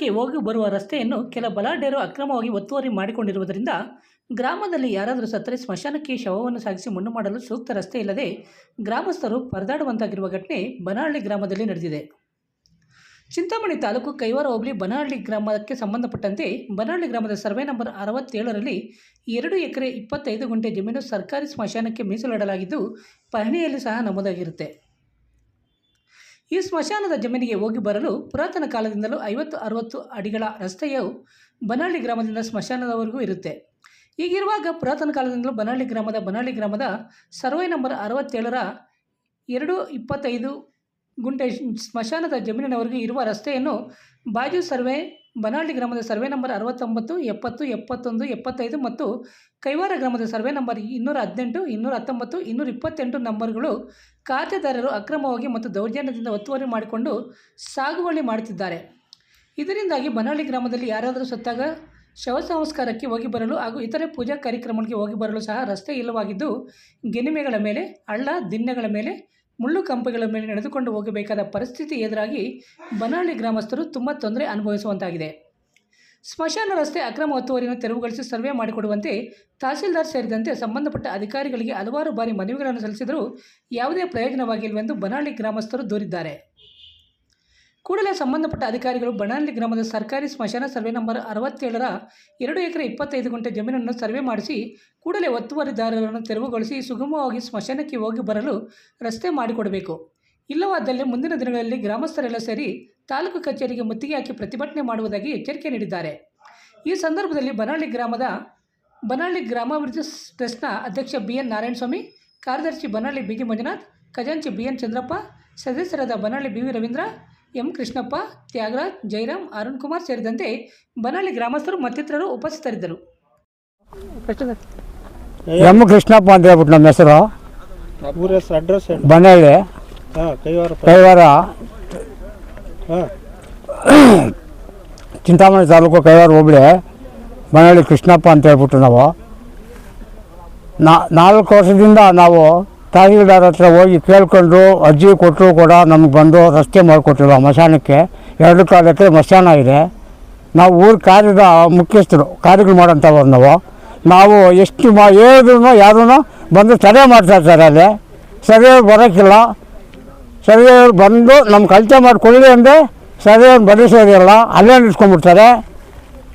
ಸ್ಮಶಾನಕ್ಕೆ ಹೋಗಿ ಬರುವ ರಸ್ತೆಯನ್ನು ಕೆಲ ಬಲಾಢ್ಯರು ಅಕ್ರಮವಾಗಿ ಒತ್ತುವರಿ ಮಾಡಿಕೊಂಡಿರುವುದರಿಂದ ಗ್ರಾಮದಲ್ಲಿ ಯಾರಾದರೂ ಸತ್ತರೆ ಸ್ಮಶಾನಕ್ಕೆ ಶವವನ್ನು ಸಾಗಿಸಿ ಮಣ್ಣು ಮಾಡಲು ಸೂಕ್ತ ರಸ್ತೆ ಇಲ್ಲದೆ ಗ್ರಾಮಸ್ಥರು ಪರದಾಡುವಂತಾಗಿರುವ ಘಟನೆ ಬನಹಳ್ಳಿ ಗ್ರಾಮದಲ್ಲಿ ನಡೆದಿದೆ. ಚಿಂತಾಮಣಿ ತಾಲೂಕು ಕೈವಾರ ಹೋಬಳಿ ಬನಹಳ್ಳಿ ಗ್ರಾಮಕ್ಕೆ ಸಂಬಂಧಪಟ್ಟಂತೆ ಬನಹಳ್ಳಿ ಗ್ರಾಮದ ಸರ್ವೆ ನಂಬರ್ ಅರವತ್ತೇಳರಲ್ಲಿ ಎರಡು ಎಕರೆ ಇಪ್ಪತ್ತೈದು ಗುಂಟೆ ಜಮೀನು ಸರ್ಕಾರಿ ಸ್ಮಶಾನಕ್ಕೆ ಮೀಸಲಿಡಲಾಗಿದ್ದು, ಪಹಣಿಯಲ್ಲಿ ಸಹ ನಮೂದಾಗಿರುತ್ತೆ. ಈ ಸ್ಮಶಾನದ ಜಮೀನಿಗೆ ಹೋಗಿ ಬರಲು ಪುರಾತನ ಕಾಲದಿಂದಲೂ ಐವತ್ತು, ಅರವತ್ತು ಅಡಿಗಳ ರಸ್ತೆಯು ಬನಹಳ್ಳಿ ಗ್ರಾಮದಿಂದ ಸ್ಮಶಾನದವರೆಗೂ ಇರುತ್ತೆ. ಈಗಿರುವಾಗ ಪುರಾತನ ಕಾಲದಿಂದಲೂ ಬನಹಳ್ಳಿ ಗ್ರಾಮದ ಬನಹಳ್ಳಿ ಗ್ರಾಮದ ಸರ್ವೆ ನಂಬರ್ ಅರವತ್ತೇಳರ ಎರಡು ಇಪ್ಪತ್ತೈದು ಗುಂಟೆ ಸ್ಮಶಾನದ ಜಮೀನಿನವರೆಗೂ ಇರುವ ರಸ್ತೆಯನ್ನು ಬಾಜು ಸರ್ವೆ ಬನಹಳ್ಳಿ ಗ್ರಾಮದ ಸರ್ವೆ ನಂಬರ್ ಅರವತ್ತೊಂಬತ್ತು, ಎಪ್ಪತ್ತು, ಎಪ್ಪತ್ತೊಂದು, ಎಪ್ಪತ್ತೈದು ಮತ್ತು ಕೈವಾರ ಗ್ರಾಮದ ಸರ್ವೆ ನಂಬರ್ ಇನ್ನೂರ ಹದಿನೆಂಟು, ಇನ್ನೂರ ಹತ್ತೊಂಬತ್ತು, ಇನ್ನೂರ ಇಪ್ಪತ್ತೆಂಟು ನಂಬರ್ಗಳು ಖಾತೆದಾರರು ಅಕ್ರಮವಾಗಿ ಮತ್ತು ದೌರ್ಜನ್ಯದಿಂದ ಒತ್ತುವರಿ ಮಾಡಿಕೊಂಡು ಸಾಗುವಳಿ ಮಾಡುತ್ತಿದ್ದಾರೆ. ಇದರಿಂದಾಗಿ ಬನಾಳಿ ಗ್ರಾಮದಲ್ಲಿ ಯಾರಾದರೂ ಸತ್ತಾಗ ಶವ ಸಂಸ್ಕಾರಕ್ಕೆ ಹೋಗಿ ಬರಲು ಹಾಗೂ ಇತರೆ ಪೂಜಾ ಕಾರ್ಯಕ್ರಮಗಳಿಗೆ ಹೋಗಿ ಬರಲು ಸಹ ರಸ್ತೆ ಇಲ್ಲವಾಗಿದ್ದು ಗೆನಿಮೆಗಳ ಮೇಲೆ, ಹಳ್ಳ ದಿನ್ನೆಗಳ ಮೇಲೆ ಮುಳ್ಳು ಕಂಪಗಳ ಮೇಲೆ ನಡೆದುಕೊಂಡು ಹೋಗಬೇಕಾದ ಪರಿಸ್ಥಿತಿ ಎದುರಾಗಿ ಬನಹಳ್ಳಿ ಗ್ರಾಮಸ್ಥರು ತುಂಬ ತೊಂದರೆ ಅನುಭವಿಸುವಂತಾಗಿದೆ. ಸ್ಮಶಾನ ರಸ್ತೆ ಅಕ್ರಮ ಒತ್ತುವರಿಯನ್ನು ತೆರವುಗೊಳಿಸಿ ಸರ್ವೆ ಮಾಡಿಕೊಡುವಂತೆ ತಹಸೀಲ್ದಾರ್ ಸೇರಿದಂತೆ ಸಂಬಂಧಪಟ್ಟ ಅಧಿಕಾರಿಗಳಿಗೆ ಹಲವಾರು ಬಾರಿ ಮನವಿಗಳನ್ನು ಸಲ್ಲಿಸಿದರೂ ಯಾವುದೇ ಪ್ರಯೋಜನವಾಗಿಲ್ಲವೆಂದು ಬನಹಳ್ಳಿ ಗ್ರಾಮಸ್ಥರು ದೂರಿದ್ದಾರೆ. ಕೂಡಲೇ ಸಂಬಂಧಪಟ್ಟ ಅಧಿಕಾರಿಗಳು ಬನಹಳ್ಳಿ ಗ್ರಾಮದ ಸರ್ಕಾರಿ ಸ್ಮಶಾನ ಸರ್ವೆ ನಂಬರ್ ಅರವತ್ತೇಳರ ಎರಡು ಎಕರೆ ಇಪ್ಪತ್ತೈದು ಗಂಟೆ ಜಮೀನನ್ನು ಸರ್ವೆ ಮಾಡಿಸಿ, ಕೂಡಲೇ ಒತ್ತುವರಿದಾರರನ್ನು ತೆರವುಗೊಳಿಸಿ ಸುಗಮವಾಗಿ ಸ್ಮಶಾನಕ್ಕೆ ಹೋಗಿ ಬರಲು ರಸ್ತೆ ಮಾಡಿಕೊಡಬೇಕು. ಇಲ್ಲವಾದಲ್ಲಿ ಮುಂದಿನ ದಿನಗಳಲ್ಲಿ ಗ್ರಾಮಸ್ಥರೆಲ್ಲ ಸೇರಿ ತಾಲೂಕು ಕಚೇರಿಗೆ ಮುತ್ತಿಗೆ ಹಾಕಿ ಪ್ರತಿಭಟನೆ ಮಾಡುವುದಾಗಿ ಎಚ್ಚರಿಕೆ ನೀಡಿದ್ದಾರೆ. ಈ ಸಂದರ್ಭದಲ್ಲಿ ಬನಹಳ್ಳಿ ಗ್ರಾಮದ ಬನಹಳ್ಳಿ ಗ್ರಾಮಾಭಿವೃದ್ಧಿ ಟ್ರಸ್ಟ್ನ ಅಧ್ಯಕ್ಷ ಬಿ ಎನ್ ನಾರಾಯಣಸ್ವಾಮಿ, ಕಾರ್ಯದರ್ಶಿ ಬನಹಳ್ಳಿ ಬಿ ಜಿ ಮಂಜುನಾಥ್, ಖಜಾಂಚಿ ಬಿ ಎನ್ ಚಂದ್ರಪ್ಪ, ಸದಸ್ಯರಾದ Banahalli B V Ravindra M Krishnappa Tyagaraj Jayaram Arun Kumar ಸೇರಿದಂತೆ ಬನಹಳ್ಳಿ ಗ್ರಾಮಸ್ಥರು ಮತ್ತಿತರರು ಉಪಸ್ಥಿತರಿದ್ದರು. ಎಂ ಕೃಷ್ಣಪ್ಪ ಅಂತ ಹೇಳ್ಬಿಟ್ಟು ನಮ್ಮ ಹೆಸರು. ಊರ ಹೆಸರು ಅಡ್ರೆಸ್ ಹೇಳಿ. ಬನಹಳ್ಳಿ ಹಾಂ ಕೈವಾರ ಕೈವಾರ. ಹಾಂ. ಚಿಂತಾಮಣಿ ತಾಲೂಕು ಕೈವಾರ ಹೋಬಳಿ. ಬನಹಳ್ಳಿ ಕೃಷ್ಣಪ್ಪ ಅಂತ ಹೇಳ್ಬಿಟ್ಟು ನಾವು. ನಾ ನಾಲ್ಕು ವರ್ಷದಿಂದ ನಾವು ತಹಸೀಲ್ದಾರ್ ಹತ್ರ ಹೋಗಿ ಕೇಳ್ಕೊಂಡು ಅರ್ಜಿ ಕೊಟ್ಟರು ಕೂಡ ನಮ್ಗೆ ಬಂದು ರಸ್ತೆ ಮಾಡಿಕೊಟ್ಟಿಲ್ಲ ಮಶಾನಕ್ಕೆ. ಎರಡು ಕಾಲ ಎಕರೆ ಮಶಾನ ಇದೆ. ನಾವು ಊರು ಕಾರ್ಯದ ಮುಖ್ಯಸ್ಥರು, ಕಾರ್ಯಗಳು ಮಾಡೋಂಥವ್ರು ನಾವು. ನಾವು ಎಷ್ಟು ಮಾ ಹೇಳಿದ್ರು ಯಾರೂ ಬಂದು ತಡೆ ಮಾಡ್ತಾ ಇರ್ತಾರೆ ಅಲ್ಲಿ. ಸರಿಯಾಗಿ ಬರೋಕ್ಕಿಲ್ಲ. ಸರಿಯವ್ರು ಬಂದು ನಮ್ಮ ಕಲಿತೆ ಮಾಡಿಕೊಳ್ಳಿ ಅಂದರೆ ಸರಿಯವ್ರು ಬದಲಿಸೋದಿಲ್ಲ ಅಲ್ಲೇ ನಿಲ್ಸ್ಕೊಂಡ್ಬಿಡ್ತಾರೆ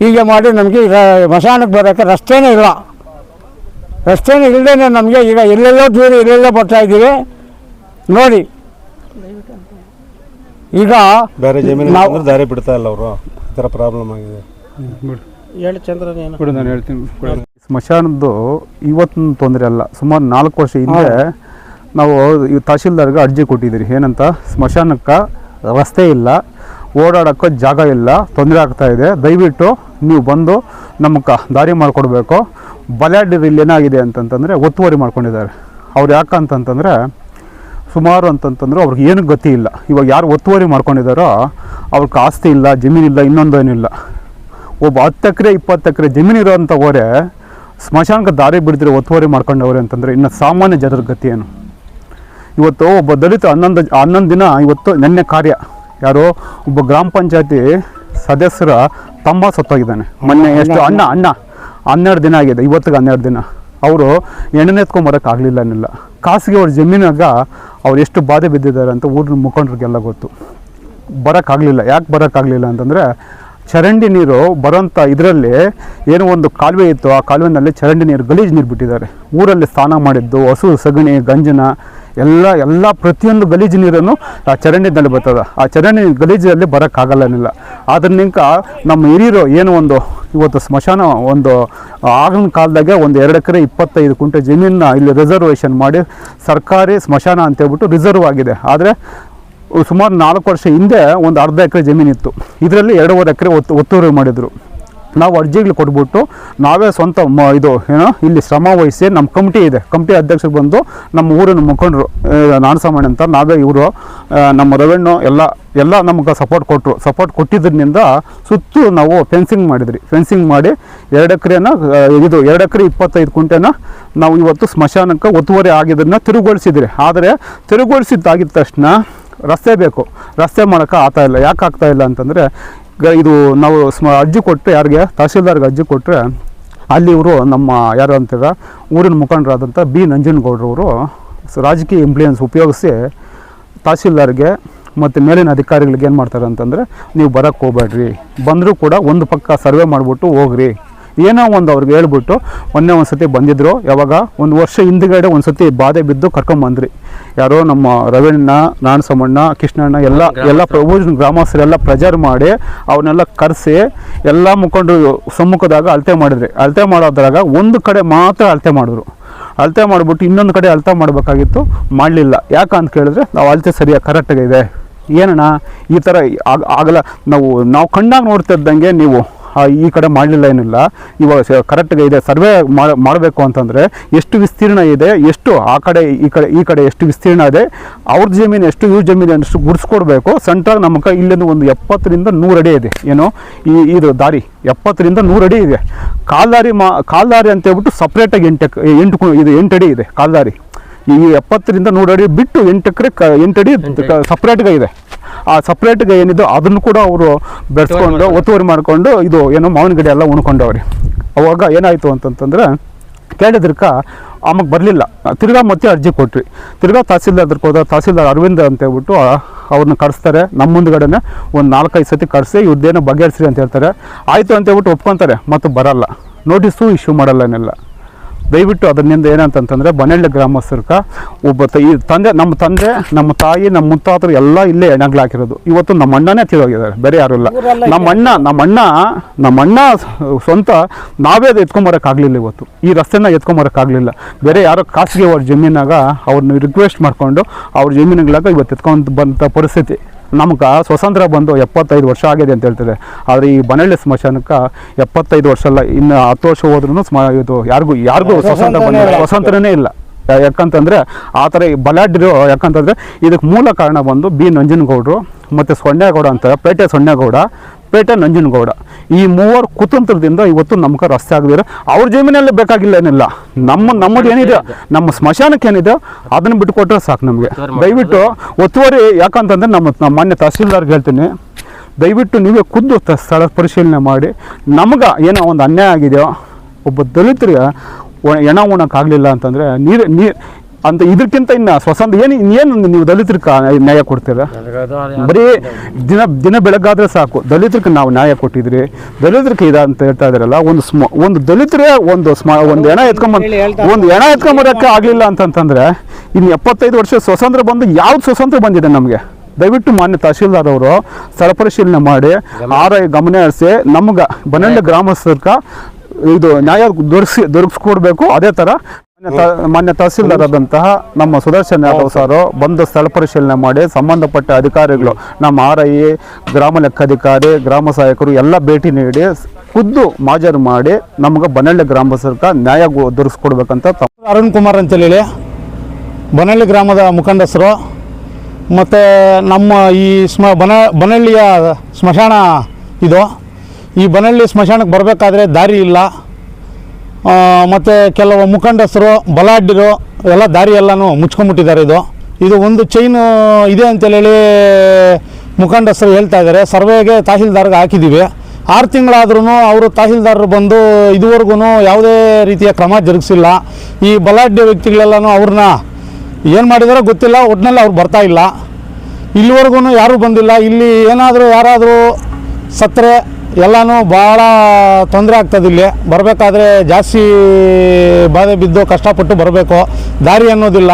ಹೀಗೆ ಮಾಡಿ ನಮಗೆ ಮಶಾನಕ್ಕೆ ಬರೋಕ್ಕೆ ರಸ್ತೆನೇ ಇಲ್ಲ. ರಸ್ತೆನೇ ಇಲ್ಲದೇ ನಮಗೆ. ಈಗ ಎಲ್ಲೆಲ್ಲೋ ದೂರ ಎಲ್ಲೆಲ್ಲೋ ಬರ್ತಾ ಇದ್ದೀವಿ. ನೋಡಿ. ಈಗ ಬೇರೆ ಜಮೀನು ನಾವು- ದಾರಿ ಬಿಡ್ತಾ ಇಲ್ಲ ಅವರು. ಈ ಥರ ಪ್ರಾಬ್ಲಮ್ ಆಗಿದೆ. ಹೇಳಿ ಚಂದ್ರ ಬಿಡು ನಾನು ಹೇಳ್ತೀನಿ. ಸ್ಮಶಾನದ್ದು ಇವತ್ತಿನ ತೊಂದರೆ ಅಲ್ಲ. ಸುಮಾರು ನಾಲ್ಕು ವರ್ಷ ಹಿಂದೆ ನಾವು ಈ ತಹಶೀಲ್ದಾರ್ಗೆ ಅರ್ಜಿ ಕೊಟ್ಟಿದ್ದೀರಿ. ಏನಂತ? ಸ್ಮಶಾನಕ್ಕೆ ರಸ್ತೆ ಇಲ್ಲ. ಓಡಾಡೋಕ್ಕೆ ಜಾಗ ಇಲ್ಲ. ತೊಂದರೆ ಆಗ್ತಾ ಇದೆ. ದಯವಿಟ್ಟು ನೀವು ಬಂದು ನಮ್ಗೆ ದಾರಿ ಮಾಡಿಕೊಡ್ಬೇಕು. ಬಲಾಢ್ಯರು ಇಲ್ಲಿ ಏನಾಗಿದೆ ಅಂತಂತಂದರೆ ಒತ್ತುವರಿ ಮಾಡ್ಕೊಂಡಿದ್ದಾರೆ. ಅವ್ರು ಯಾಕಂತಂತಂದರೆ ಸುಮಾರು ಅಂತಂತಂದ್ರೆ ಅವ್ರಿಗೆ ಏನು ಗತಿ ಇಲ್ಲ. ಇವಾಗ ಯಾರು ಒತ್ತುವರಿ ಮಾಡ್ಕೊಂಡಿದ್ದಾರೋ, ಅವ್ರಿಗೆ ಆಸ್ತಿ ಇಲ್ಲ ಜಮೀನಿಲ್ಲ ಇನ್ನೊಂದೇನಿಲ್ಲ. ಒಬ್ಬ ಹತ್ತು ಎಕರೆ, ಇಪ್ಪತ್ತು ಎಕರೆ ಜಮೀನು ಇರೋಂಥ ಹೋರೆ, ಸ್ಮಶಾನಕ್ಕೆ ದಾರಿ ಬಿಡಿದ್ರೆ ಒತ್ತುವರಿ ಮಾಡ್ಕೊಂಡವ್ರೆ ಅಂತಂದರೆ ಇನ್ನು ಸಾಮಾನ್ಯ ಜನರ ಗತಿ ಏನು? ಇವತ್ತು ಒಬ್ಬ ದಲಿತ ಹನ್ನೊಂದು ಹನ್ನೊಂದು ದಿನ ಇವತ್ತು ನೆನ್ನೆ ಕಾರ್ಯ. ಯಾರೋ ಒಬ್ಬ ಗ್ರಾಮ ಪಂಚಾಯತಿ ಸದಸ್ಯರ ತಮ್ಮ ಸತ್ತೋಗಿದ್ದಾನೆ. ಮೊನ್ನೆ ಎಷ್ಟು, ಅಣ್ಣ ಅಣ್ಣ ಹನ್ನೆರಡು ದಿನ ಆಗಿದೆ, ಇವತ್ತಿಗೆ ಹನ್ನೆರಡು ದಿನ. ಅವರು ಎಣ್ಣೆ ಎತ್ಕೊಂಬರೋಕ್ಕಾಗಲಿಲ್ಲ ಏನಿಲ್ಲ ಖಾಸಗಿ ಅವ್ರ ಜಮೀನಾಗ ಅವ್ರು ಎಷ್ಟು ಬಾಧೆ ಬಿದ್ದಿದ್ದಾರೆ ಅಂತ ಊರಿನ ಮುಖಂಡ್ರಿಗೆಲ್ಲ ಗೊತ್ತು. ಬರೋಕ್ಕಾಗಲಿಲ್ಲ ಯಾಕೆ ಬರೋಕ್ಕಾಗಲಿಲ್ಲ ಅಂತಂದರೆ, ಚರಂಡಿ ನೀರು ಬರೋಂಥ ಇದರಲ್ಲಿ ಏನೋ ಒಂದು ಕಾಲುವೆ ಇತ್ತು, ಆ ಕಾಲುವೆನಲ್ಲಿ ಚರಂಡಿ ನೀರು ಗಲೀಜು ನೀರು ಬಿಟ್ಟಿದ್ದಾರೆ. ಊರಲ್ಲಿ ಸ್ನಾನ ಮಾಡಿದ್ದು, ಹಸು, ಸಗಣಿ, ಗಂಜನ ಎಲ್ಲ ಎಲ್ಲ ಪ್ರತಿಯೊಂದು ಗಲೀಜು ನೀರನ್ನು ಆ ಚರಂಡಿನಲ್ಲಿ ಬರ್ತದೆ. ಆ ಚರಂಡಿ ಗಲೀಜಲ್ಲಿ ಬರೋಕ್ಕಾಗಲ್ಲನಿಲ್ಲ. ಆದ್ರಿಂದ ನಮ್ಮ ಹಿರಿಯರು ಏನು ಒಂದು ಇವತ್ತು ಸ್ಮಶಾನ ಒಂದು ಆಗಿನ ಕಾಲದಾಗೆ ಒಂದು ಎರಡು ಎಕರೆ ಇಪ್ಪತ್ತೈದು ಕುಂಟೆ ಜಮೀನನ್ನ ಇಲ್ಲಿ ರಿಸರ್ವೇಷನ್ ಮಾಡಿ ಸರ್ಕಾರಿ ಸ್ಮಶಾನ ಅಂತ ಹೇಳ್ಬಿಟ್ಟು ರಿಸರ್ವ್ ಆಗಿದೆ. ಆದರೆ ಸುಮಾರು ನಾಲ್ಕು ವರ್ಷ ಹಿಂದೆ ಒಂದು ಅರ್ಧ ಎಕರೆ ಜಮೀನಿತ್ತು. ಇದರಲ್ಲಿ ಎರಡೂವರೆ ಎಕರೆ ಒತ್ತು, ಒತ್ತುವರಿ ಮಾಡಿದರು. ನಾವು ಅರ್ಜಿಗಳು ಕೊಟ್ಬಿಟ್ಟು ನಾವೇ ಸ್ವಂತ ಮ, ಇದು, ಏನೋ, ಇಲ್ಲಿ ಶ್ರಮ ವಹಿಸಿ ನಮ್ಮ ಕಮಿಟಿ ಇದೆ. ಕಮಿಟಿ ಅಧ್ಯಕ್ಷರು ಬಂದು ನಮ್ಮ ಊರಿನ ಮುಖಂಡರು ನಾಣಸಾಮಣ್ಣ ಅಂತ ನಾವೇ ಇವರು ನಮ್ಮ ರೆವೆನ್ಯೂ ಎಲ್ಲ ಎಲ್ಲ ನಮ್ಗೆ ಸಪೋರ್ಟ್ ಕೊಟ್ಟರು ಸಪೋರ್ಟ್ ಕೊಟ್ಟಿದ್ದರಿಂದ ಸುತ್ತು ನಾವು ಫೆನ್ಸಿಂಗ್ ಮಾಡಿದ್ರಿ. ಫೆನ್ಸಿಂಗ್ ಮಾಡಿ ಎರಡು ಎಕರೆನ ಇದು ಎರಡು ಎಕರೆ ಇಪ್ಪತ್ತೈದು ಕುಂಟೆನ ನಾವು ಇವತ್ತು ಸ್ಮಶಾನಕ್ಕೆ ಒತ್ತುವರಿ ಆಗಿದ್ದನ್ನು ತಿರುಗೊಳಿಸಿದ್ರಿ. ಆದರೆ ತಿರುಗೊಳಿಸಿದ್ದಾಗಿದ್ದ ತಕ್ಷಣ ರಸ್ತೆ ಬೇಕು. ರಸ್ತೆ ಮಾಡೋಕ್ಕೆ ಆಗ್ತಾಯಿಲ್ಲ ಯಾಕೆ ಆಗ್ತಾಯಿಲ್ಲ ಅಂತಂದರೆ ಇದು ನಾವು ಸ್ಮ ಅರ್ಜಿ ಕೊಟ್ಟರೆ ಯಾರಿಗೆ? ತಹಸೀಲ್ದಾರ್ಗೆ ಅರ್ಜಿ ಕೊಟ್ಟರೆ ಅಲ್ಲಿ ಇವರು ನಮ್ಮ ಯಾರು ಅಂತಿದ ಊರಿನ ಮುಖಂಡರಾದಂಥ ಬಿ. ನಂಜನಗೌಡರವರು ರಾಜಕೀಯ ಇಂಪ್ಲೂಯೆನ್ಸ್ ಉಪಯೋಗಿಸಿ ತಹಸೀಲ್ದಾರ್ಗೆ ಮತ್ತು ಮೇಲಿನ ಅಧಿಕಾರಿಗಳಿಗೆ ಏನು ಮಾಡ್ತಾರೆ ಅಂತಂದರೆ ನೀವು ಬರೋಕ್ಕೆ ಹೋಗ್ಬೇಡ್ರಿ. ಬಂದರೂ ಕೂಡ ಒಂದು ಪಕ್ಕ ಸರ್ವೆ ಮಾಡಿಬಿಟ್ಟು ಹೋಗ್ರಿ. ಏನೋ ಒಂದು ಅವ್ರಿಗೆ ಹೇಳ್ಬಿಟ್ಟು ಮೊನ್ನೆ ಒಂದು ಸತಿ ಬಂದಿದ್ದರು ಯಾವಾಗ? ಒಂದು ವರ್ಷ ಹಿಂದ್ಗಡೆ ಒಂದು ಸತಿ ಬಾಧೆ ಬಿದ್ದು ಕರ್ಕೊಂಬಂದ್ರಿ ಯಾರೋ ನಮ್ಮ ರವೀಣ್ಣ ನಾಣಸಮ್ಮಣ್ಣ ಕೃಷ್ಣಣ್ಣ ಎಲ್ಲ ಎಲ್ಲ ಪ್ರಭು ಗ್ರಾಮಸ್ಥರೆಲ್ಲ ಪ್ರಜರ್ ಮಾಡಿ ಅವನ್ನೆಲ್ಲ ಕರೆಸಿ ಎಲ್ಲ ಮುಖಂಡರು ಸಮ್ಮುಖದಾಗ ಅಳತೆ ಮಾಡಿದ್ರಿ. ಅಳತೆ ಮಾಡೋದ್ರಾಗ ಒಂದು ಕಡೆ ಮಾತ್ರ ಅಳತೆ ಮಾಡಿದ್ರು. ಅಳತೆ ಮಾಡಿಬಿಟ್ಟು ಇನ್ನೊಂದು ಕಡೆ ಅಳತೆ ಮಾಡಬೇಕಾಗಿತ್ತು. ಮಾಡಲಿಲ್ಲ. ಯಾಕಂತ ಕೇಳಿದ್ರೆ ನಾವು ಅಳತೆ ಸರಿಯಾಗಿ ಕರೆಕ್ಟಾಗಿದೆ ಏನಣ್ಣ? ಈ ಥರ ಆಗ- ಆಗಲ್ಲ. ನಾವು ನಾವು ಕಣ್ಣಾಗಿ ನೋಡ್ತಿದ್ದಂಗೆ ನೀವು ಈ ಕಡೆ ಮಾಡಲಿಲ್ಲ ಏನಿಲ್ಲ. ಇವಾಗ ಕರೆಕ್ಟ್ಗೆ ಇದೆ. ಸರ್ವೆ ಮಾಡಬೇಕು ಅಂತಂದರೆ ಎಷ್ಟು ವಿಸ್ತೀರ್ಣ ಇದೆ, ಎಷ್ಟು ಆ ಕಡೆ, ಈ ಕಡೆ ಈ ಕಡೆ ಎಷ್ಟು ವಿಸ್ತೀರ್ಣ ಇದೆ ಅವ್ರ ಜಮೀನು ಎಷ್ಟು ಇವ್ರ ಜಮೀನು ಅಷ್ಟು ಗುಡಿಸ್ಕೊಡ್ಬೇಕು ಸೆಂಟ್ರಾಗಿ ನಮ್ಮ ಕೈ ಇಲ್ಲಿಂದ ಒಂದು ಎಪ್ಪತ್ತರಿಂದ ನೂರು ಅಡಿ ಇದೆ. ಏನು ಈ, ಇದು ದಾರಿ. ಎಪ್ಪತ್ತರಿಂದ ನೂರು ಅಡಿ ಇದೆ. ಕಾಲ್ದಾರಿ ಮಾ, ಕಾಲ್ದಾರಿ ಅಂತ ಹೇಳ್ಬಿಟ್ಟು ಸಪ್ರೇಟಾಗಿ ಎಂಟು ಎಂಟು, ಇದು ಎಂಟು ಅಡಿ ಇದೆ ಕಾಲ್ದಾರಿ. ಈ ಎಪ್ಪತ್ತರಿಂದ ನೂರು ಅಡಿ ಬಿಟ್ಟು ಎಂಟು ಎಕರೆ ಕ ಎಂಟು ಅಡಿ ಸಪ್ರೇಟ್ಗೆ ಇದೆ. ಆ ಸಪ್ರೇಟ್ಗೆ ಏನಿದೆ ಅದನ್ನು ಕೂಡ ಅವರು ಬೆಳೆಸ್ಕೊಂಡು ಒತ್ತುವರಿ ಮಾಡಿಕೊಂಡು ಇದು ಏನೋ ಮಾವಿನ ಗಿಡ ಎಲ್ಲ ಉಣ್ಕೊಂಡವ್ರಿ. ಅವಾಗ ಏನಾಯಿತು ಅಂತಂತಂದ್ರೆ ಕೇಳಿದ್ರಕ ಆಮಗೆ ಬರಲಿಲ್ಲ. ತಿರ್ಗಾ ಮತ್ತೆ ಅರ್ಜಿ ಕೊಟ್ರಿ ತಿರ್ಗಾ ತಹಸೀಲ್ದಾರ್ ಹೋದ ತಹಸೀಲ್ದಾರ್ ಅರವಿಂದ್ ಅಂತ ಹೇಳ್ಬಿಟ್ಟು ಅವ್ರನ್ನ ಕರೆಸ್ತಾರೆ. ನಮ್ಮ ಮುಂದ್ಗಡೆನೆ ಒಂದು ನಾಲ್ಕೈದು ಸತಿ ಕರೆಸಿ ಇವ್ರದ್ದೇನೋ ಬಗೆಹರಿಸ್ರಿ ಅಂತ ಹೇಳ್ತಾರೆ. ಆಯಿತು ಅಂತ ಹೇಳ್ಬಿಟ್ಟು ಒಪ್ಕೊತಾರೆ ಮತ್ತು ಬರಲ್ಲ. ನೋಟಿಸು ಇಶ್ಯೂ ಮಾಡಲ್ಲ ಏನಿಲ್ಲ. ದಯವಿಟ್ಟು ಅದರಿಂದ ಏನಂತಂತಂದರೆ ಬನೇಳ್ಳಿ ಗ್ರಾಮಸ್ಥರ್ಕ ಒಬ್ಬ ಈ ತಂದೆ ನಮ್ಮ ತಂದೆ ನಮ್ಮ ತಾಯಿ ನಮ್ಮ ಮುತ್ತಾತರು ಎಲ್ಲ ಇಲ್ಲೇ ಎಣಗ್ಲು ಹಾಕಿರೋದು. ಇವತ್ತು ನಮ್ಮ ಅಣ್ಣನೇ ತಿಳೋಗಿದ್ದಾರೆ ಬೇರೆ ಯಾರೂ ಇಲ್ಲ. ನಮ್ಮ ಅಣ್ಣ ನಮ್ಮ ಅಣ್ಣ ನಮ್ಮ ಅಣ್ಣ ಸ್ವಂತ ನಾವೇ ಅದು ಎತ್ಕೊಂಬರೋಕ್ಕಾಗಲಿಲ್ಲ ಇವತ್ತು. ಈ ರಸ್ತೆನ ಎತ್ಕೊಂಬರೋಕ್ಕಾಗಲಿಲ್ಲ ಬೇರೆ ಯಾರೋ ಖಾಸಗಿ ಅವ್ರ ಜಮೀನಾಗ ಅವ್ರನ್ನ ರಿಕ್ವೆಸ್ಟ್ ಮಾಡಿಕೊಂಡು ಅವ್ರ ಜಮೀನುಗಳಾಗ ಇವತ್ತು ಎತ್ಕೊಂಡು ಬಂದ ಪರಿಸ್ಥಿತಿ. ನಮ್ಗೆ ಸ್ವತಂತ್ರ ಬಂದು ಎಪ್ಪತ್ತೈದು ವರ್ಷ ಆಗಿದೆ ಅಂತ ಹೇಳ್ತಾರೆ ಆದರೆ ಈ ಬನಹಳ್ಳಿ ಸ್ಮಶಾನಕ್ಕೆ ಎಪ್ಪತ್ತೈದು ವರ್ಷ ಅಲ್ಲ ಇನ್ನು ಹತ್ತು ವರ್ಷ ಹೋದ್ರೂ ಸ್ಮ ಇದು ಯಾರಿಗೂ ಯಾರಿಗೂ ಸ್ವಾತಂತ್ರ್ಯ ಬಂದಿಲ್ಲ. ಸ್ವಾತಂತ್ರ್ಯನೇ ಇಲ್ಲ. ಯಾಕಂತಂದರೆ ಆ ಥರ ಈ ಬಲಾಢ್ಯರು ಯಾಕಂತಂದ್ರೆ ಇದಕ್ಕೆ ಮೂಲ ಕಾರಣ ಬಂದು ಬಿ ನಂಜನಗೌಡರು ಮತ್ತು ಸೊನ್ನೇಗೌಡ ಅಂತಾರೆ ಪೇಟೆ ಸೊನ್ನೇಗೌಡ ಪೇಟೆ ನಂಜನಗೌಡ. ಈ ಮೂವರು ಕುತಂತ್ರದಿಂದ ಇವತ್ತು ನಮ್ಗೆ ರಸ್ತೆ ಆಗದಿರ ಅವ್ರ ಜಮೀನಲ್ಲಿ ಬೇಕಾಗಿಲ್ಲ ಏನಿಲ್ಲ. ನಮ್ಮ ನಮ್ಮದು ಏನಿದೆ, ನಮ್ಮ ಸ್ಮಶಾನಕ್ಕೆ ಏನಿದೆ, ಅದನ್ನು ಬಿಟ್ಟುಕೊಟ್ರೆ ಸಾಕು ನಮಗೆ. ದಯವಿಟ್ಟು ಒತ್ತುವರಿ ಯಾಕಂತಂದ್ರೆ ನಮ್ಮ ನಮ್ಮ ಮಾನ್ಯ ತಹಸೀಲ್ದಾರ್ಗೆ ಹೇಳ್ತೀನಿ. ದಯವಿಟ್ಟು ನೀವೇ ಖುದ್ದು ಸ್ಥಳ ಪರಿಶೀಲನೆ ಮಾಡಿ. ನಮ್ಗೆ ಏನೋ ಒಂದು ಅನ್ಯಾಯ ಆಗಿದೆಯೋ, ಒಬ್ಬ ದಲಿತರಿಗೆ ಏನೋ ಎಣ ಉಣಕ್ಕಾಗಲಿಲ್ಲ ಅಂತಂದರೆ ನೀರು ನೀರು ಅಂತ ಇದಕ್ಕಿಂತ ಇನ್ನು ಸ್ವಸಂದ ಏನು ಏನು ನೀವು ದಲಿತರಿಗೆ ನ್ಯಾಯ ಕೊಡ್ತೀರಾ? ಬರೀ ದಿನ ದಿನ ಬೆಳಗಾದ್ರೆ ಸಾಕು. ದಲಿತರಿಗೆ ನಾವು ನ್ಯಾಯ ಕೊಟ್ಟಿದ್ರಿ ದಲಿತರಿಗೆ ಇದ ಅಂತ ಹೇಳ್ತಾ ಇದ್ರಲ್ಲ ಒಂದು ಸ್ಮ ಒಂದು ದಲಿತರೇ ಒಂದು ಸ್ಮ ಒಂದು ಎಣ ಎತ್ಕೊಂಬಂದು ಒಂದು ಹೆಣ ಎತ್ಕೊಂಬರಕ್ಕೆ ಆಗಲಿಲ್ಲ ಅಂತಂತಂದ್ರೆ ಇನ್ನು ಎಪ್ಪತ್ತೈದು ವರ್ಷ ಸ್ವಾತಂತ್ರ್ಯ ಬಂದು ಯಾವ್ದು ಸ್ವಾತಂತ್ರ್ಯ ಬಂದಿದೆ ನಮಗೆ? ದಯವಿಟ್ಟು ಮಾನ್ಯ ತಹಶೀಲ್ದಾರ್ ಅವರು ಸರಪರಿಶೀಲನೆ ಪರಿಶೀಲನೆ ಮಾಡಿ ಆರ ಗಮನ ಹರಿಸಿ ನಮ್ಗೆ ಬನ್ನಂಡ ಗ್ರಾಮಸ್ಥರ್ಕ ಇದು ನ್ಯಾಯ ದೊರಕಿಸಿ ದೊರಕಿಸ್ಕೊಡ್ಬೇಕು ಅದೇ ಥರ ಮಾನ್ಯ ತಹಸೀಲ್ದಾರ್ ಆದಂತಹ ನಮ್ಮ ಸುದರ್ಶನ್ ಯಾದವ್ ಸಾರು ಬಂದು ಸ್ಥಳ ಪರಿಶೀಲನೆ ಮಾಡಿ ಸಂಬಂಧಪಟ್ಟ ಅಧಿಕಾರಿಗಳು ನಮ್ಮ ಆರ್ ಐ ಗ್ರಾಮ ಲೆಕ್ಕಾಧಿಕಾರಿ ಗ್ರಾಮ ಸಹಾಯಕರು ಎಲ್ಲ ಭೇಟಿ ನೀಡಿ ಖುದ್ದು ಮಾಜರು ಮಾಡಿ ನಮ್ಗೆ ಗ್ರಾಮ ಗ್ರಾಮಸ್ಥರ್ಕ ನ್ಯಾಯ ದೊರಕಿಸ್ಕೊಡ್ಬೇಕಂತ ಅರುಣ್ ಕುಮಾರ್ ಅಂತೇಳಿ ಬನಳ್ಳಿ ಗ್ರಾಮದ ಮುಖಂಡಸರು ಮತ್ತು ನಮ್ಮ ಈ ಸ್ಮ ಬನ ಬನಹಳ್ಳಿಯ ಸ್ಮಶಾನ ಇದು. ಈ ಬನಹಳ್ಳಿ ಸ್ಮಶಾನಕ್ಕೆ ಬರಬೇಕಾದ್ರೆ ದಾರಿ ಇಲ್ಲ. ಮತ್ತು ಕೆಲವು ಮುಖಂಡಸ್ಥರು ಬಲಾಢ್ಯರು, ಎಲ್ಲ ದಾರಿ ಎಲ್ಲನೂ ಮುಚ್ಕೊಂಬಿಟ್ಟಿದ್ದಾರೆ ಇದು. ಇದು ಒಂದು ಚೈನು ಇದೆ ಅಂತೇಳಿ ಮುಖಂಡಸ್ಥರು ಹೇಳ್ತಾ ಇದ್ದಾರೆ. ಸರ್ವೆಗೆ ತಹಸೀಲ್ದಾರ್ಗೆ ಹಾಕಿದ್ದೀವಿ. ಆರು ತಿಂಗಳಾದ್ರೂ ಅವರು ತಹಸೀಲ್ದಾರರು ಬಂದು ಇದುವರೆಗೂ ಯಾವುದೇ ರೀತಿಯ ಕ್ರಮ ಜರುಗಿಸಿಲ್ಲ. ಈ ಬಲಾಢ್ಯ ವ್ಯಕ್ತಿಗಳೆಲ್ಲನೂ ಅವ್ರನ್ನ ಏನು ಮಾಡಿದಾರೋ ಗೊತ್ತಿಲ್ಲ. ಒಟ್ಟಿನಲ್ಲಿ ಅವ್ರು ಬರ್ತಾ ಇಲ್ಲ. ಇಲ್ಲಿವರೆಗೂ ಯಾರೂ ಬಂದಿಲ್ಲ. ಇಲ್ಲಿ ಏನಾದರೂ ಯಾರಾದರೂ ಸತ್ತರೆ ಎಲ್ಲನೂ ಭಾಳ ತೊಂದರೆ ಆಗ್ತದೆ ಇಲ್ಲಿ. ಬರಬೇಕಾದ್ರೆ ಜಾಸ್ತಿ ಬಾಧೆ ಬಿದ್ದು ಕಷ್ಟಪಟ್ಟು ಬರಬೇಕು. ದಾರಿ ಅನ್ನೋದಿಲ್ಲ.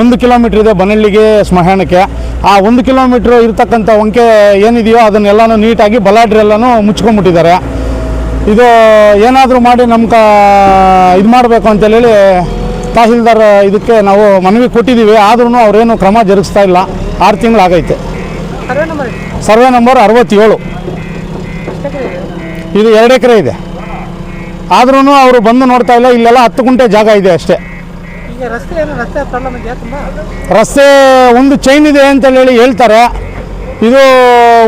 ಒಂದು ಕಿಲೋಮೀಟ್ರ್ ಇದೆ ಬನಳ್ಳಿಗೆ ಸ್ಮಶಾನಕ್ಕೆ. ಆ ಒಂದು ಕಿಲೋಮೀಟ್ರ್ ಇರ್ತಕ್ಕಂಥ ಒಂಕೆ ಏನಿದೆಯೋ ಅದನ್ನೆಲ್ಲನೂ ನೀಟಾಗಿ ಬಲಾಢ್ರೆಲ್ಲನೂ ಮುಚ್ಕೊಂಡ್ಬಿಟ್ಟಿದ್ದಾರೆ. ಇದು ಏನಾದರೂ ಮಾಡಿ ನಮ್ಮ ಕ ಇದು ಮಾಡಬೇಕು ಅಂತೇಳಿ ತಹಸೀಲ್ದಾರ್ ಇದಕ್ಕೆ ನಾವು ಮನವಿ ಕೊಟ್ಟಿದ್ದೀವಿ. ಆದ್ರೂ ಅವರೇನು ಕ್ರಮ ಜರುಗಿಸ್ತಾ ಇಲ್ಲ. ಆರು ತಿಂಗಳಾಗೈತೆ. ಸರ್ವೆ ನಂಬರ್ ಅರವತ್ತೇಳು. ಇದು ಎರಡು ಎಕರೆ ಇದೆ. ಆದ್ರೂ ಅವರು ಬಂದು ನೋಡ್ತಾ ಇಲ್ಲ ಇಲ್ಲೆಲ್ಲ ಹತ್ತು ಗುಂಟೆ ಜಾಗ ಇದೆ ಅಷ್ಟೇ. ರಸ್ತೆ ಒಂದು ಚೈನ್ ಇದೆ ಅಂತ ಹೇಳಿ ಹೇಳ್ತಾರೆ. ಇದು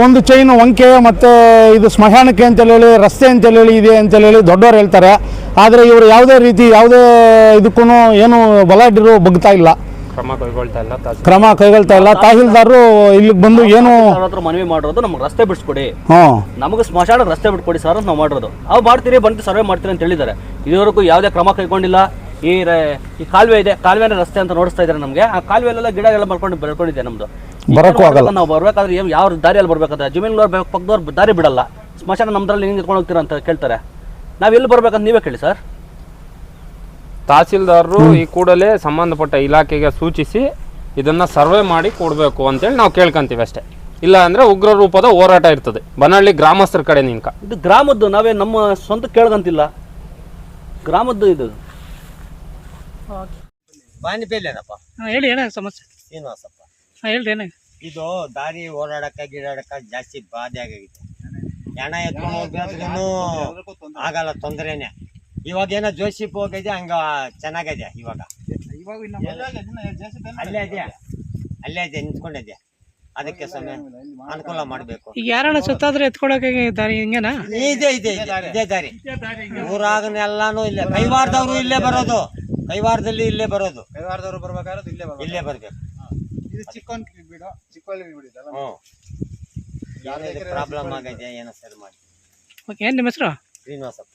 ಒಂದು ಚೈನ್ ಒಂಕೆ ಮತ್ತು ಇದು ಸ್ಮಶಾನಕ್ಕೆ ಅಂತೇಳಿ ರಸ್ತೆ ಅಂತೇಳಿ ಇದೆ ಅಂತೇಳಿ ದೊಡ್ಡವರು ಹೇಳ್ತಾರೆ. ಆದರೆ ಇವರು ಯಾವುದೇ ರೀತಿ ಯಾವುದೇ ಇದಕ್ಕೂ ಏನು ಬಲಾಢ್ಯರು ಬಗ್ತಾ ಇಲ್ಲ. ಕ್ರಮ ಕೈಗೊಳ್ತಾ ಇಲ್ಲ ತಹಸೀಲ್ ಕ್ರಮ ಕೈಗೊಳ್ತಾ ಇಲ್ಲ. ತಹಸೀಲ್ದಾರರು ಇಲ್ಲಿಗೆ ಬಂದು ಏನು ಅವ್ರ ಹತ್ರ ಮನವಿ ಮಾಡಿರೋದು ನಮ್ಗೆ ರಸ್ತೆ ಬಿಡಿಸ್ಕೊಡಿ. ಹ್ಞೂ ನಮಗೆ ಸ್ಮಶಾನ ರಸ್ತೆ ಬಿಟ್ಕೊಡಿ ಸರ್ ಅಂತ ನಾವು ಮಾಡಿರೋದು. ಅವು ಮಾಡ್ತೀರಿ ಬಂದು ಸರ್ವೆ ಮಾಡ್ತೀರಿ ಅಂತ ಹೇಳಿದ್ದಾರೆ. ಇದುವರೆಗೂ ಯಾವುದೇ ಕ್ರಮ ಕೈಗೊಂಡಿಲ್ಲ. ಈ ರ- ಈ ಕಾಲುವೆ ಇದೆ ಕಾಲುವೆನ ರಸ್ತೆ ಅಂತ ನೋಡಿಸ್ತಾ ಇದ್ದಾರೆ ನಮಗೆ. ಆ ಕಾಲುವೆಲ್ಲ ಗಿಡ ಎಲ್ಲ ಬರ್ಕೊಂಡು ಬೆಳ್ಕೊಂಡಿದೆ ನಮ್ದು. ಬರೋಕ್ಕೂ ಆಗಲ್ಲ. ನಾವು ಬರ್ಬೇಕಾದ್ರೆ ಏನ್ ಯಾವ ದಾರಿಯಲ್ಲಿ ಬರ್ಬೇಕಾದ್ರೆ? ಜಮೀನುಗಳು ಪಕ್ಕದವ್ರು ದಾರಿ ಬಿಡಲ್ಲ. ಸ್ಮಶಾನ ನಮ್ದ್ರಲ್ಲಿ ಹಿಂಗೆ ಇಟ್ಕೊಂಡು ಹೋಗ್ತೀರಾ ಅಂತ ಕೇಳ್ತಾರೆ. ನಾವು ಎಲ್ಲಿ ಬರ್ಬೇಕಂತ ನೀವೇ ಕೇಳಿ ಸರ್. ತಹಸೀಲ್ದಾರರು ಈ ಕೂಡಲೇ ಸಂಬಂಧಪಟ್ಟ ಇಲಾಖೆಗೆ ಸೂಚಿಸಿ ಇದನ್ನ ಸರ್ವೆ ಮಾಡಿ ಕೊಡಬೇಕು ಅಂತೇಳಿ ನಾವು ಕೇಳ್ಕೊಂತೀವಿ ಅಷ್ಟೇ. ಇಲ್ಲ ಅಂದ್ರೆ ಉಗ್ರ ರೂಪದ ಹೋರಾಟ ಇರ್ತದೆ. ಬನಹಳ್ಳಿ ಗ್ರಾಮಸ್ಥರ ಕಡೆ ನಿಂಕ ಇದು ಗ್ರಾಮದ್ದು ನಾವೇ ನಮ್ಮ ಸ್ವಂತ ಕೇಳ್ಕಂತಿಲ್ಲ ಗ್ರಾಮದ್ದು ಇದು. ಬಾನಿಪೇಲೇನಪ್ಪ ಹಾಂ ಹೇಳಿ ಏನ ಸಮಸ್ಯೆ? ಶ್ರೀನಿವಾಸಪ್ಪ ಹಾಂ ಹೇಳ್ರಿ ಏನಾಗ? ಇದು ದಾರಿ ಓಡಾಡಕ ಗಿಡಾಡಕ ಜಾಸ್ತಿ ಬಾಧೆ ಆಗೈತೆ ಹೆಣ ಎತ್ಕೊಂಡು ಹೋಗ್ಬೇಕಾದ್ರೂ ಆಗಲ್ಲ ತೊಂದರೆನೆ. ಇವಾಗ ಏನೋ ಜೋಶಿಪ್ ಹೋಗಿದೆ ಹಂಗ ಚೆನ್ನಾಗಿದೆ ಇವಾಗ. ಅಲ್ಲೇ ಇದೆಯಾ? ಅಲ್ಲೇ ಇದೆ ನಿಂತ್ಕೊಂಡಿದ್ಯಾ? ಅದಕ್ಕೆ ಸಮಯ ಅನುಕೂಲ ಮಾಡಬೇಕು. ಈಗ ಯಾರನ್ನ ಸುತ್ತಾದ್ರೆ ಎತ್ಕೊಳಕ್ಕೆ ದಾರಿ ಹಿಂಗೇನಾ? ಇದೆ ಇದೆ ಇದೆ, ದಾರಿ. ಊರಾಗನೆಲ್ಲಾನು ಇಲ್ಲೇ ಕೈವಾರದವರು ಇಲ್ಲೇ ಬರೋದು. ಕೈವಾರದಲ್ಲಿ ಇಲ್ಲೇ ಬರೋದು. ಕೈವಾರದವರು ಬರ್ಬೇಕಾದ್ರೆ ಇಲ್ಲೇ ಇಲ್ಲೇ ಬರ್ಬೇಕು. ಇದು ಚಿಕ್ಕವನ್ ಬಿಡು ಚಿಕ್ಕವಲ್ಲಿ ಬಿಡಿದಲ್ಲ ಹ್ಞೂ ಪ್ರಾಬ್ಲಮ್ ಆಗೈತೆ ಏನೋ ಸರಿ ಮಾಡಿ. ಓಕೆ ಏನು ನಿಮ್ಮ ಹೆಸರು? ಶ್ರೀನಿವಾಸಪ್ಪ.